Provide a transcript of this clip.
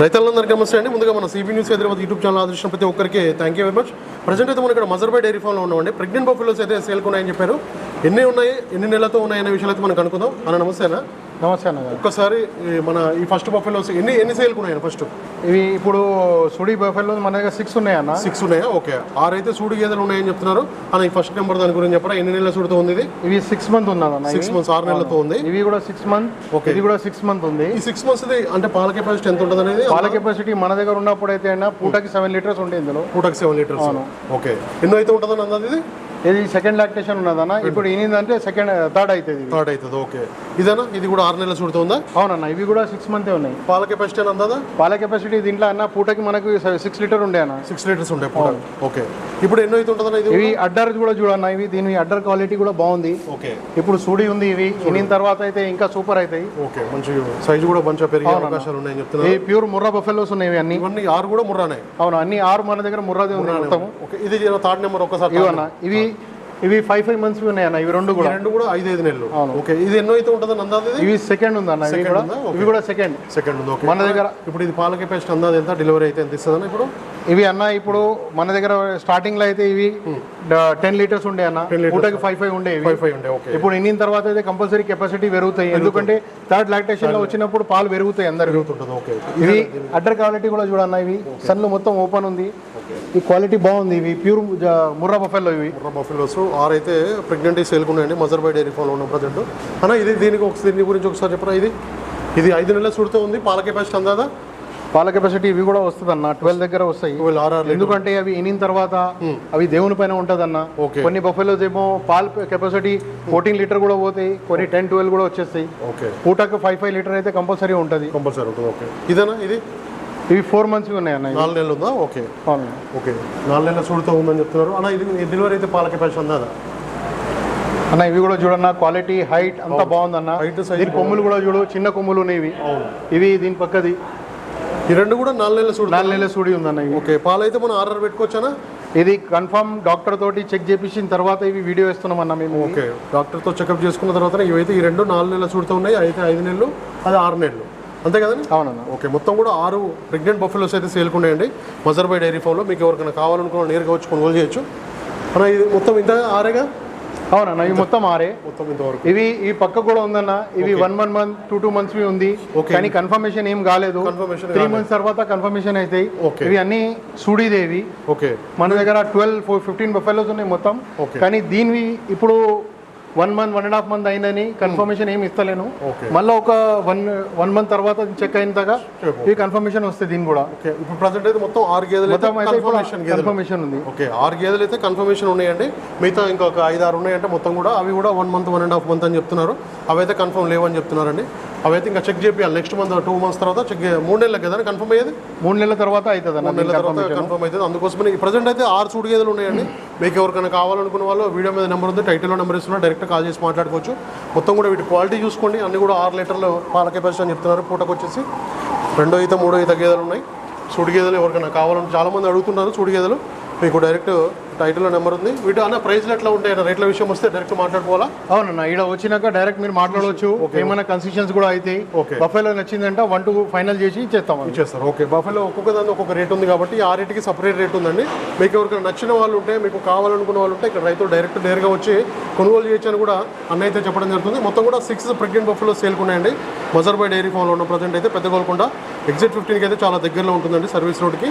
రైతులందరికీ నమస్తే అండి. ముందుగా మన CB news Hyderabad YouTube channel ఆదర్శించిన ప్రతి ఒక్కరికి thank you very much present అయితే మనం ఇక్కడ మజర్బై డైరీ ఫామ్లో ఉన్నామండి. ప్రెగ్నెంట్ బఫెలోస్ అయితే సేల్కి ఉన్నాయని చెప్పారు. ఎన్ని ఉన్నాయి ఎన్ని నెలలతో ఉన్నాయనే విషయాలు అయితే మనం కనుక్కుందాం. అన్న నమస్తేనా నమస్తే అన్న ఒక్కసారి మన ఈ ఫస్ట్ బఫెలోస్ ఎన్ని ఎన్ని సేల్కి ఉన్నాయి ఫస్ట్ ఇవి ఇప్పుడు సుడి బఫెల్లో మన దగ్గర సిక్స్ ఉన్నాయి అన్న సిక్స్ ఉన్నాయా? ఓకే. ఆరు అయితే సూడి గేదెలు ఉన్నాయని చెప్తున్నారు. అన్న ఈ ఫస్ట్ నెంబర్ దాని గురించి చెప్పరా? ఎన్ని నెలల సూడితో ఉంది ఇది? ఇవి సిక్స్ మంత్ ఉన్నదన్న. సిక్స్ మంత్స్ ఆరు నెలలతో ఉంది. ఇవి కూడా సిక్స్ మంత్ Okay. ఇది కూడా సిక్స్ మంత్ ఉంది. ఈ సిక్స్ మంత్స్ అంటే పాల కెపాసిటీ ఎంత ఉంటుంది అనేది పాల కెపాసిటీ మన దగ్గర ఉన్నప్పుడు అయితే అయినా పూటకి సెవెన్ లీటర్స్ ఉండే ఇందులో. పూటకి సెవెన్ లీటర్స్ ఓకే. ఎన్నో అయితే ఉంటుందని అందాది ఇది? ఇది సెకండ్ లాక్టేషన్ ఉన్నదన్న. ఇప్పుడు ఇనిందంటే సెకండ్ థర్డ్ అవుతుంది. థర్డ్ అవుతుంది ఓకే ఇదేనా? ఇది కూడా ఆరు నెలల సూడితో ఉందా అవునన్న ఇవి కూడా సిక్స్ మంతే ఉన్నాయి. పాల కెపాసిటీ అందాదా? పాల కెపాసిటీ దీంట్లో అన్న పూటకి మనకు సిక్స్ లీటర్ ఉండే అన్న. సిక్స్ లీటర్స్ ఉంటాయి పూట. ఓకే ఇప్పుడు ఎన్నో అయితే ఉంటుందన్న ఇది? ఇవి అడ్డర్ కూడా చూడన్న ఇవి దీని అడ్డర్ క్వాలిటీ కూడా బాగుంది. ఓకే ఇప్పుడు సూడి ఉంది ఇవి. ఇనిన తర్వాత అయితే ఇంకా సూపర్ అవుతాయి ఓకే మంచి సైజు కూడా మంచిగా పెరిగే అవకాశాలు ఉన్నాయని చెప్తున్నారు. ఈ ప్యూర్ ముర్రా బఫెలోస్ ఉన్నాయి అన్ని. ఇవన్నీ ఆరు కూడా ముర్రానే. అవును అన్ని ఆరు మన దగ్గర ముర్రాది ఉంది మొత్తం ఓకే ఇది థర్డ్ నెంబర్ ఒక్కసారి ఇవి అన్న ఇవి ఇవి ఫైవ్ ఫైవ్ మంత్స్ ఉన్నాయి అన్న ఇవి రెండు కూడా. రెండు కూడా ఐదు ఐదు నెలలు. ఓకే ఇది ఎన్నో అయితే ఉంటుందని అందాది ఇవి సెకండ్ ఉంది అన్న ఇవి కూడా? ఇవి కూడా సెకండ్ సెకండ్ ఉంది ఓకే. మన దగ్గర ఇప్పుడు ఇది పాల కెపాసిటీ అందాది ఎంత? డెలివరీ అయితే ఎంత ఇస్తుందన్న ఇప్పుడు? ఇవి అన్న ఇప్పుడు మన దగ్గర స్టార్టింగ్లో అయితే ఇవి టెన్ లీటర్స్ ఉండే అన్న. పూటకి ఫైవ్ ఫైవ్ ఉండే ఫైవ్ ఫైవ్ ఉండే ఓకే. ఇప్పుడు ఇన్నిన తర్వాత అయితే కంపల్సరీ కెపాసిటీ పెరుగుతాయి. ఎందుకంటే థర్డ్ లాక్టేషన్లో వచ్చినప్పుడు పాలు పెరుగుతాయి అందరికి. ఉంటుంది ఓకే. ఇవి అడ్డర్ క్వాలిటీ కూడా చూడన్న ఇవి సన్లు మొత్తం ఓపెన్ ఉంది. ఈ క్వాలిటీ బాగుంది. ఇవి ప్యూర్ ముర్రా బఫెల్లో ఇవి. ముర్రా బఫెలోస్ ఆరు అయితే ప్రెగ్నెంట్ సేల్కి ఉన్నాయండి. మజర్బై డైరీ ఫామ్లో ఉన్న ప్రజెంట్. అన్న ఇది దీనికి ఒకసారి దీని గురించి ఒకసారి చెప్పరా? ఇది ఇది ఐదు నెలల సుడితో ఉంది. పాల కెపాసిటీ అందాదా? పాల కెపాసిటీ ఇవి కూడా వస్తుంది అన్న ట్వెల్వ్ దగ్గర వస్తాయి. ఎందుకంటే అవి ఇనిన తర్వాత అవి దేవుని పైన ఉంటదన్న. Okay. కొన్ని బఫెలోస్ ఏమో పాల్ కెపాసిటీ ఫోర్టీన్ లీటర్ కూడా పోతాయి. కొన్ని టెన్ ట్వెల్వ్ కూడా వచ్చేస్తాయి. ఓకే. పూటకు ఫైవ్ ఫైవ్ లీటర్ అయితే కంపల్సరీ ఉంటుంది. కంపల్సరీ ఉంటుంది. ఓకే. ఇదేనా ఇది? ఇవి ఫోర్ మంత్స్ ఉన్నాయి అన్న. నాలుగు నెలలు ఉందా? ఓకే. ఓకే. నాలుగు నెలల సుడితో ఉందని చెప్తున్నారు. అన్న ఇది డెలివరీ అయితే పాల కెపాసిటీ అందాదా అన్న ఇవి కూడా చూడన్న క్వాలిటీ హైట్ అంతా బాగుందన్న. size దీని కొమ్ములు కూడా చూడు చిన్న కొమ్ములు ఉన్నాయి ఇవి. ఇవి దీని పక్కది. ఈ రెండు కూడా నాలుగు నెలల సుడి నాలుగు నెలల సూడి ఉందన్న ఓకే. పాలు అయితే మనం ఆర్ఆర్ పెట్టుకోవచ్చానా? ఇది కన్ఫర్మ్ డాక్టర్ తోటి చెక్ చేపించిన తర్వాత ఇవి వీడియో ఇస్తున్నాం అన్న మేము ఓకే. డాక్టర్తో చెకప్ చేసుకున్న తర్వాత ఇవైతే ఈ రెండు నాలుగు నెలల సుడితో ఉన్నాయి. అయితే ఐదు నెలలు అది ఆరు నెలలు. అంతే కదండి? అవునన్న. ఓకే మొత్తం కూడా ఆరు ప్రెగ్నెంట్ బఫెలోస్ అయితే సేల్కున్నాయండి మజర్బై డైరీ ఫామ్లో మీకు ఎవరికైనా కావాలనుకున్న నేరుగా వచ్చి కొనుగోలు చేయొచ్చు. అన్న ఇది మొత్తం ఇంత ఆరేగా? అవునన్న ఇవి మొత్తం ఆరే. మొత్తం ఇంతవరకు ఇవి ఈ పక్క కూడా ఉందన్న. ఇవి one one month two two months ఉంది. కానీ కన్ఫర్మేషన్ ఏం కాలేదు. Confirmation త్రీ మంత్స్ తర్వాత కన్ఫర్మేషన్ అవుతాయి. ఇవి అన్ని సూడీదేవి. ఓకే. మన దగ్గర ట్వెల్వ్ ఫిఫ్టీన్ బఫెలోస్ ఉన్నాయి మొత్తం. కానీ దీనివి ఇప్పుడు one month one and half month అయిందని కన్ఫర్మేషన్ ఏమి ఇస్తలేను. మళ్ళీ ఒక వన్ వన్ మంత్ తర్వాత చెక్ అయిన దాకా ఈ కన్ఫర్మేషన్ వస్తుంది దీని కూడా. ఓకే ఇప్పుడు ప్రజెంట్ అయితే మొత్తం ఆరు గేదెలు కన్ఫర్మేషన్ ఉంది. ఓకే ఆరు గేదెలు అయితే కన్ఫర్మేషన్ ఉన్నాయండి. మిగతా ఇంకొక ఐదు ఆరు ఉన్నాయంటే మొత్తం కూడా అవి కూడా one month one and half month అని చెప్తున్నారు. అవి అయితే కన్ఫర్మ్ లేవని చెప్తున్నారండి. అవి అయితే ఇంకా చెక్ చేయాలి నెక్స్ట్ మంత్ టూ మంత్స్ తర్వాత చెక్ మూడు నెలలకు కదా కన్ఫర్మ్ అయ్యేది? మూడు నెలల తర్వాత అవుతుంది మూడు నెలల తర్వాత కన్ఫర్మ్ అవుతుంది అందుకోసమే ప్రజెంట్ అయితే ఆరు సూడు గేదెలు ఉన్నాయండి. మీకు ఎవరికైనా కావాలనుకున్న వాళ్ళు వీడియో మీద నెంబర్ ఉంది టైటిల్లో నెంబర్ ఇస్తున్నా డైరెక్ట్ కాల్ చేసి మాట్లాడుకోవచ్చు. మొత్తం కూడా వీటి క్వాలిటీ చూసుకోండి. అన్ని కూడా ఆరు లీటర్లు పాల కెపాసిటీ అని చెప్తున్నారు. పూటకు వచ్చేసి రెండో ఈత మూడో ఈత గేదెలు ఉన్నాయి. సూడి గేదెలు ఎవరికైనా కావాలని చాలా మంది అడుగుతున్నారు సూడి గేదెలు మీకు డైరెక్ట్ టైటిల్లో నెంబర్ ఉంది. వీటి అన్న ప్రైస్లు ఎట్లా ఉంటాయి రేట్ల విషయం వస్తే డైరెక్ట్ మాట్లాడుకోవాలా? అవునన్న ఇక్కడ వచ్చినాక డైరెక్ట్ మీరు మాట్లాడవచ్చు ఏమైనా కన్సెషన్స్ కూడా Okay. బఫేలో నచ్చిందంటే వన్ టూ ఫైనల్ చేసి చేస్తాం. ఇచ్చేస్తారు. ఓకే బఫెలో ఒక్కొక్క దాని ఒక్కొక్క రేట్ ఉంది కాబట్టి ఆ రేటుకి సపరేట్ రేట్ ఉందండి. మీకు ఎవరికైనా నచ్చిన వాళ్ళు ఉంటే మీకు కావాలనుకున్న వాళ్ళు ఉంటే ఇక్కడ రైతులు డైరెక్ట్ నేరుగా వచ్చి కొనుగోలు చేయొచ్చు అని కూడా అన్న అయితే చెప్పడం జరుగుతుంది. మొత్తం కూడా సిక్స్ ప్రెగ్నెంట్ బఫెలో సేల్కున్నాయండి మజర్బై డైరీ ఫామ్లో ఉన్న ప్రజెంట్ అయితే పెద్ద గోల్కొండ. ఎగ్జిట్ ఫిఫ్టీన్కి అయితే చాలా దగ్గరలో ఉంటుందండి సర్వీస్ రోడ్కి